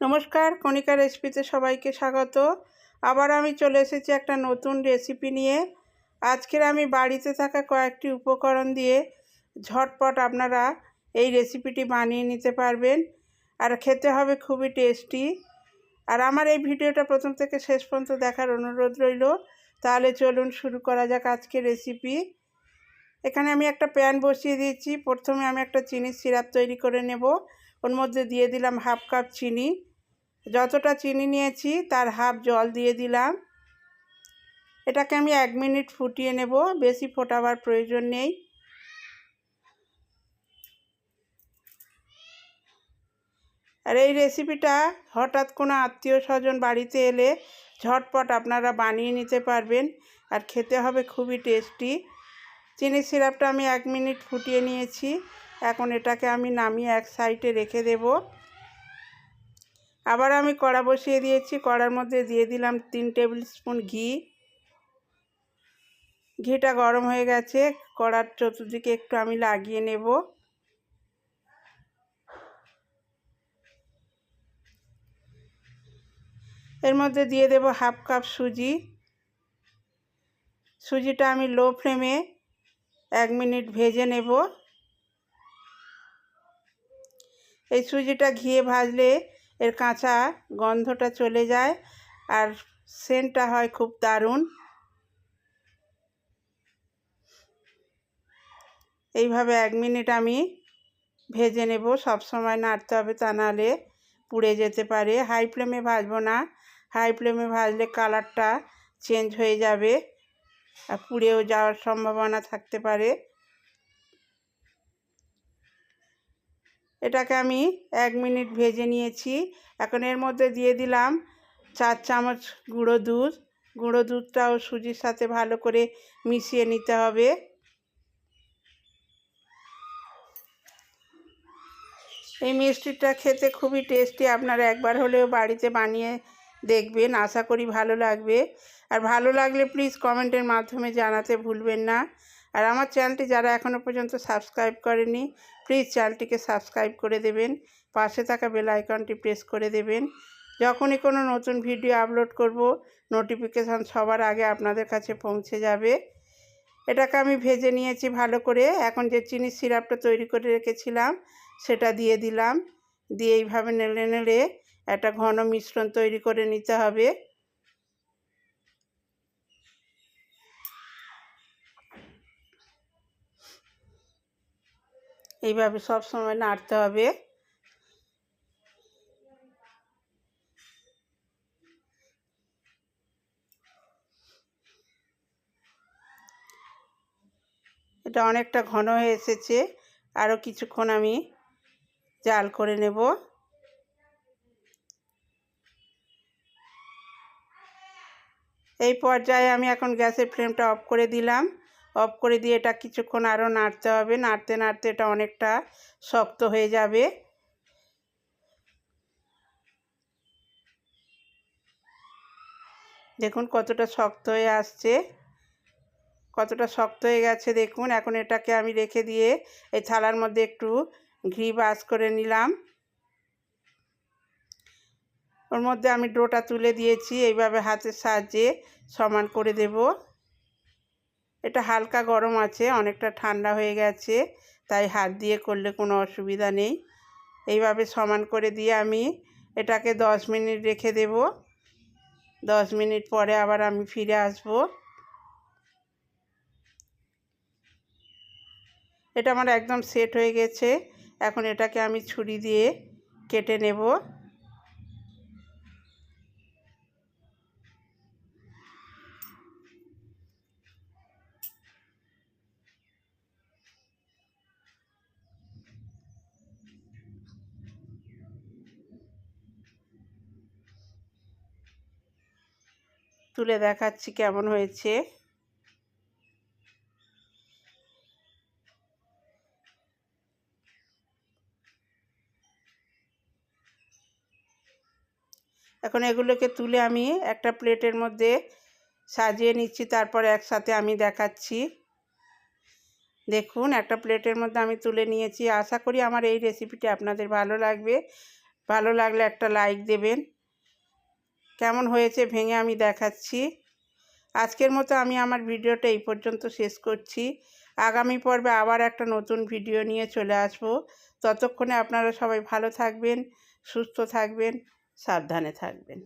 নমস্কার, কণিকা রেসিপিতে সবাইকে স্বাগত। আবার আমি চলে এসেছি একটা নতুন রেসিপি নিয়ে। আজকের আমি বাড়িতে থাকা কয়েকটি উপকরণ দিয়ে ঝটপট আপনারা এই রেসিপিটি বানিয়ে নিতে পারবেন আর খেতে হবে খুবই টেস্টি। আর আমার এই ভিডিওটা প্রথম থেকে শেষ পর্যন্ত দেখার অনুরোধ রইল। তাহলে চলুন শুরু করা যাক আজকে রেসিপি। এখানে আমি একটা প্যান বসিয়ে দিয়েছি। প্রথমে আমি একটা চিনির সিরাপ তৈরি করে নেব। ওর মধ্যে দিয়ে দিলাম হাফ কাপ চিনি। যতটা চিনি নিয়েছি, তার হাফ জল দিয়ে দিলাম। এটাকে আমি এক মিনিট ফুটিয়ে নেব, বেশি ফোটাবার প্রয়োজন নেই। আর এই রেসিপিটা হঠাৎ কোনো আত্মীয় স্বজন বাড়িতে এলে ঝটপট আপনারা বানিয়ে নিতে পারবেন আর খেতে হবে খুবই টেস্টি। চিনি সিরাপটা আমি এক মিনিট ফুটিয়ে নিয়েছি। এখন এটাকে আমি নামিয়ে এক সাইডে রেখে দেব। আবার আমি কড়া বসিয়ে দিয়েছি। কড়ার মধ্যে দিয়ে দিলাম তিন টেবিল স্পুন ঘি। ঘিটা গরম হয়ে গেছে। কড়ার চতুর্দিকে একটু আমি লাগিয়ে নেব। এর মধ্যে দিয়ে দেব হাফ কাপ সুজি। সুজিটা আমি লো ফ্লেমে এক মিনিট ভেজে নেব। এই সুজিটা ঘিয়ে ভাজলে এর কাঁচা গন্ধটা চলে যায় আর সেন্টটা হয় খুব দারুণ। এইভাবে এক মিনিট আমি ভেজে নেব। সব সময় নাড়তে হবে তা নাহলে পুড়ে যেতে পারে। হাই ফ্লেমে ভাজবো না। হাই ফ্লেমে ভাজলে কালারটা চেঞ্জ হয়ে যাবে আর পুড়েও যাওয়ার সম্ভাবনা থাকতে পারে। এটাকে আমি এক মিনিট ভেজে নিয়েছি। এখন এর মধ্যে দিয়ে দিলাম চার চামচ গুঁড়ো দুধ। গুঁড়ো দুধটাও সুজির সাথে ভালো করে মিশিয়ে নিতে হবে। এই মিষ্টিটা খেতে খুবই টেস্টি। আপনারা একবার হলেও বাড়িতে বানিয়ে দেখবেন। আশা করি ভালো লাগবে। আর ভালো লাগলে প্লিজ কমেন্টের মাধ্যমে জানাতে ভুলবেন না। আর আমার চ্যানেলটি যারা এখনও পর্যন্ত সাবস্ক্রাইব করেনি প্লিজ চ্যানেলটিকে সাবস্ক্রাইব করে দেবেন, পাশে থাকা বেল আইকনটি প্রেস করে দেবেন। যখনই কোনো নতুন ভিডিও আপলোড করব নোটিফিকেশান সবার আগে আপনাদের কাছে পৌঁছে যাবে। এটাকে আমি ভেজে নিয়েছি ভালো করে। এখন যে চিনি সিরাপটা তৈরি করে রেখেছিলাম, সেটা দিয়ে দিলাম। দিয়ে এইভাবে নেড়ে নেড়ে একটা ঘন মিশ্রণ তৈরি করে নিতে হবে। এইভাবে সব সময় নাড়তে হবে। এটা অনেকটা ঘন হয়ে এসেছে। আরও কিছুক্ষণ আমি জাল করে নেব। এই পর্যায়ে আমি এখন গ্যাসের ফ্লেমটা অফ করে দিলাম। অফ করে দিয়ে এটা কিছুক্ষণ আরও নাড়তে হবে। নাড়তে নাড়তে এটা অনেকটা শক্ত হয়ে যাবে। দেখুন কতটা শক্ত হয়ে আসছে। কতটা শক্ত হয়ে গেছে দেখুন। এখন এটাকে আমি রেখে দিয়ে এই থালার মধ্যে একটু ঘি বাস করে নিলাম। ওর মধ্যে আমি ডোটা তুলে দিয়েছি। এইভাবে হাতের সাহায্যে সমান করে দেব। এটা হালকা গরম আছে, অনেকটা ঠান্ডা হয়ে গেছে, তাই হাত দিয়ে করলে কোনো অসুবিধা নেই। এইভাবে সমান করে দিয়ে আমি এটাকে দশ মিনিট রেখে দেব। দশ মিনিট পরে আবার আমি ফিরে আসব। এটা আমার একদম সেট হয়ে গেছে। এখন এটাকে আমি ছুরি দিয়ে কেটে নেব। তুলে দেখাচ্ছি কেমন হয়েছে। এখন এগুলোকে তুলে আমি একটা প্লেটের মধ্যে সাজিয়ে নিচ্ছি, তারপর একসাথে আমি দেখাচ্ছি। দেখুন, একটা প্লেটের মধ্যে আমি তুলে নিয়েছি। আশা করি আমার এই রেসিপিটি আপনাদের ভালো লাগবে। ভালো লাগলে একটা লাইক দেবেন। কেমন হয়েছে ভেঙে আমি দেখাচ্ছি। আজকের মতো আমি আমার ভিডিওটা এই পর্যন্ত শেষ করছি। আগামী পর্বে আবার একটা নতুন ভিডিও নিয়ে চলে আসব। ততক্ষণে আপনারা সবাই ভালো থাকবেন, সুস্থ থাকবেন, সাবধানে থাকবেন।